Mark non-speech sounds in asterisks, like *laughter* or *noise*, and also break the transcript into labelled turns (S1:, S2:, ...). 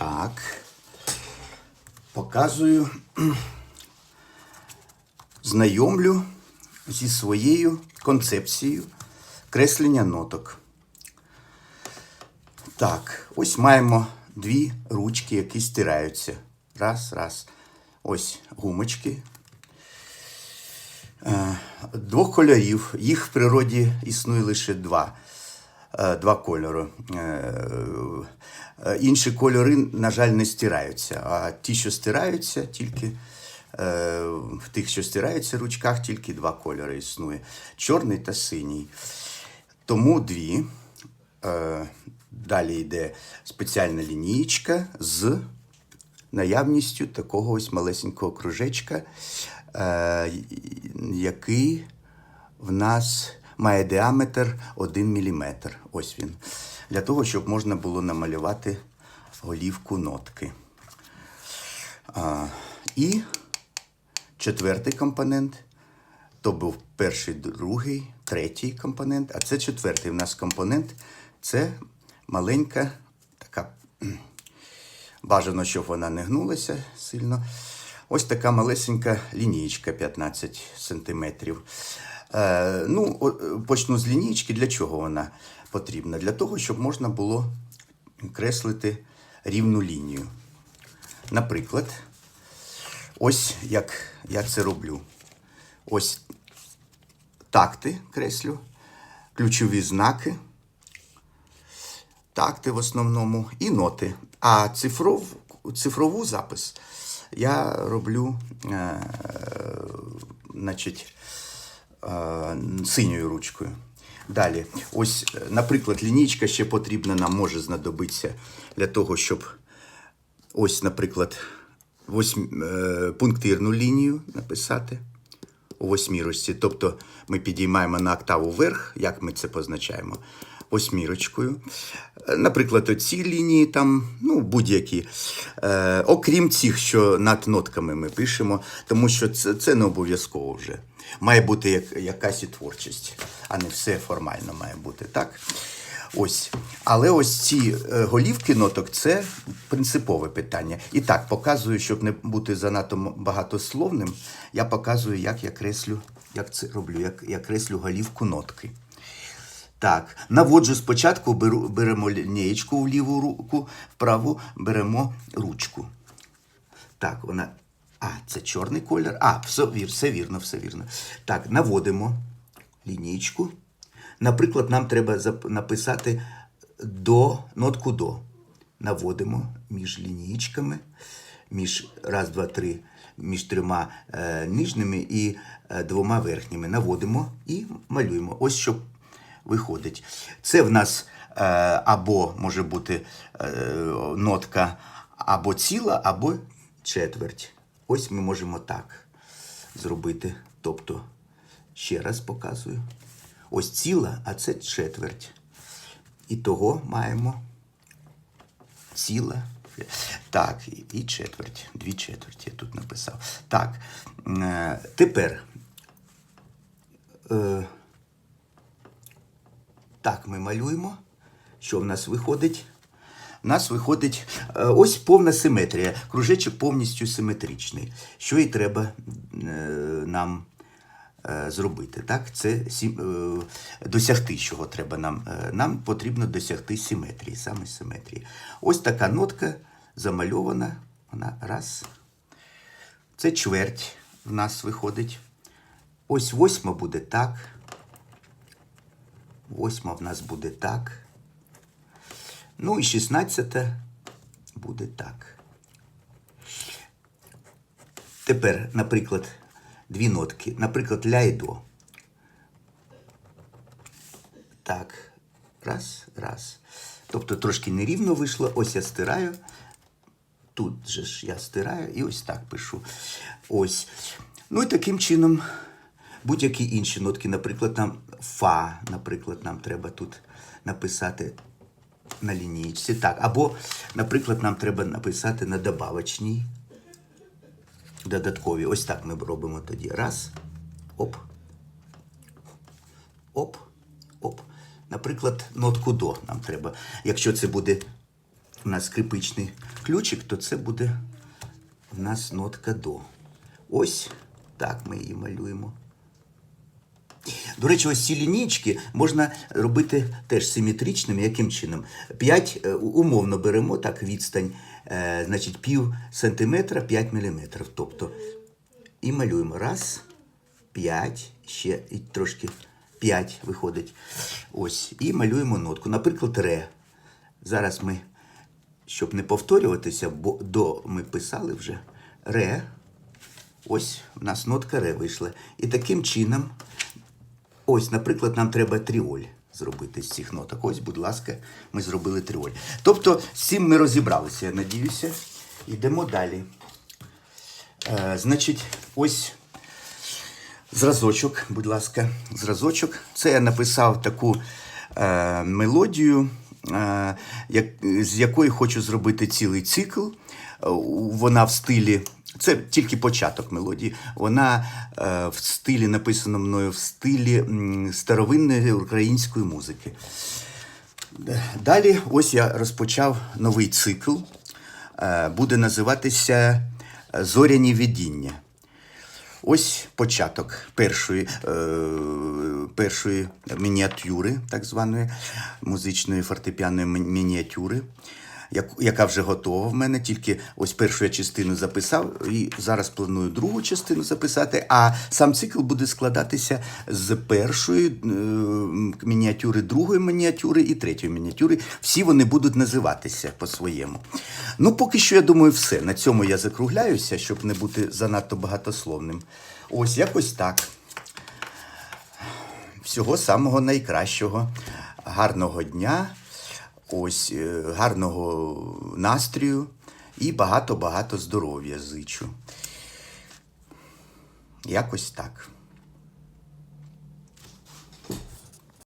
S1: Так. Показую, *clears throat* знайомлю зі своєю концепцією креслення ноток. Так, ось маємо дві ручки, які стираються. Раз, раз. Ось гумочки. Е, Двох кольорів. Їх в природі існує лише два. Е, Два кольори. Е, е, Інші кольори, на жаль, не стираються. А ті, що стираються, тільки в тих, що стираються ручках, тільки два кольори існує: чорний та синій. Тому дві. Далі йде спеціальна лінійка з наявністю такого ось малесенького кружечка, який в нас має діаметр 1 мм. Ось він. Для того, щоб можна було намалювати голівку нотки. А, і четвертий компонент. То був перший, другий, третій компонент, а це четвертий в нас компонент. Це маленька така. Бажано, щоб вона не гнулася сильно. Ось така малесенька лінійка 15 сантиметрів. Е, ну, почну з лінійки. Для чого вона потрібна? Для того, щоб можна було креслити рівну лінію. Наприклад, ось як я це роблю. Ось такти креслю, ключові знаки, такти в основному і ноти. А цифров, цифрову запис я роблю е, значить, е, синьою ручкою. Далі, ось, е, наприклад, лінійка ще потрібна нам може знадобитися для того, щоб ось, наприклад, восьм, е, пунктирну лінію написати у восьмірочці. Тобто ми підіймаємо на октаву вверх, як ми це позначаємо? Восьмірочкою. Наприклад, оці лінії там, ну, будь-які. Е, окрім цих, що над нотками ми пишемо, тому що це, це не обов'язково вже. Має бути як, якась і творчість, а не все формально має бути, так? Ось. Але ось ці е, голівки ноток це принципове питання. І так, показую, щоб не бути занадто багатословним, я показую, як я креслю, як це роблю, як я креслю голівку нотки. Так, наводжу спочатку, беру, беремо лінієчку в ліву руку, в праву беремо ручку. Так, вона. А, це чорний колір. А, все, вір, все вірно, все вірно. Так, наводимо лінійку. Наприклад, нам треба написати до, нотку до. Наводимо між лінійками, між раз, два, три, між трьома е, нижніми і е, двома верхніми. Наводимо і малюємо. Ось що виходить. Це в нас е, або може бути е, нотка або ціла, або четверть. Ось ми можемо так зробити. Тобто, ще раз показую. Ось ціла, а це четверть. І того маємо ціла. Так, і- четверть. Дві четверті я тут написав. Так. е, Тепер. Так, ми малюємо. Що в нас виходить? У нас виходить е, ось повна симетрія. Кружечок повністю симетричний. Що і треба е, нам е, зробити. Так? Це досягти, чого треба нам. Нам потрібно досягти симетрії, саме симетрії. Ось така нотка замальована. Вона раз. Це чверть в нас виходить. Ось восьма буде так. Восьма в нас буде так. Ну і 16 буде так. Тепер, наприклад, дві нотки. Наприклад, ля і до. Так. Раз, раз. Тобто трошки нерівно вийшло. Ось я стираю. Тут же ж я стираю і ось так пишу. Ось. Ну і таким чином будь-які інші нотки, наприклад, нам фа, наприклад, нам треба тут написати на лінійці. Так, або, наприклад, нам треба написати на добавочній. Додаткові. Ось так ми робимо тоді. Раз. Оп. Оп. Оп. Наприклад, нотку до нам треба. Якщо це буде у нас скрипичний ключик, то це буде у нас нотка до. Ось так ми її малюємо. До речі, ось ці лінійки можна робити теж симетричними. Яким чином? 5 умовно беремо так відстань, е, значить пів сантиметра 5 міліметрів. Тобто і малюємо. Раз, 5, ще і трошки 5 виходить. Ось. І малюємо нотку. Наприклад, ре. Зараз ми, щоб не повторюватися, бо до ми писали вже ре. Ось у нас нотка ре вийшла. І таким чином, ось, наприклад, нам треба тріоль зробити з цих ноток. Ось, будь ласка, ми зробили тріоль. Тобто, з цим ми розібралися, я надіюся. Йдемо далі. Е, значить, ось зразочок, будь ласка, зразочок. Це я написав таку е, мелодію, е, як, з якої хочу зробити цілий цикл. Е, Вона в стилі. Це тільки початок мелодії. Вона е, в стилі написано мною в стилі м, старовинної української музики. Далі, ось я розпочав новий цикл. Е, Буде називатися Зоряні видіння. Ось початок першої, е, першої мініатюри, так званої музичної фортепіаної мініатюри, яка вже готова в мене. Тільки ось першу я частину записав, і зараз планую другу частину записати. А сам цикл буде складатися з першої е, мініатюри, другої мініатюри і третьої мініатюри. Всі вони будуть називатися по-своєму. Ну, поки що, я думаю, все. На цьому я закругляюся, щоб не бути занадто багатословним. Ось якось так. Всього самого найкращого. Гарного дня, ось е, гарного настрію і багато-багато здоров'я зичу. Якось так.